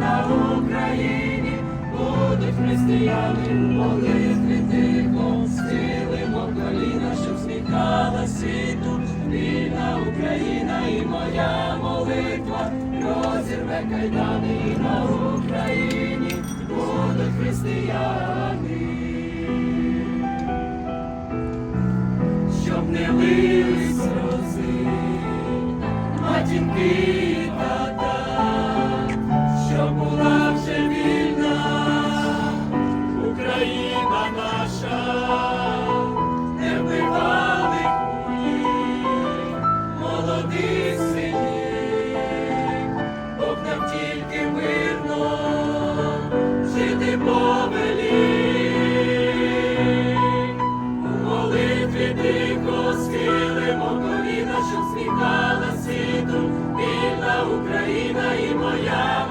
на Україні, будуть християни. Молитві тихо, схилимо коліна, щоб сміхала світу, вільна Україна і моя молитва, розірве кайдани на Україні, будуть християни. щоб не лили сльози, матінки щоб сміхала світу, вільна Україна і моя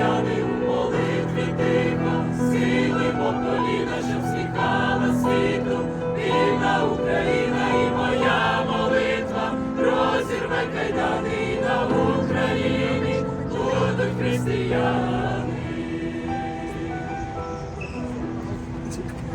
п'яний у молитві тихо, сили по щоб зникала світу, вільна Україна і моя молитва, розірве кайдани на Україні, будуть християни.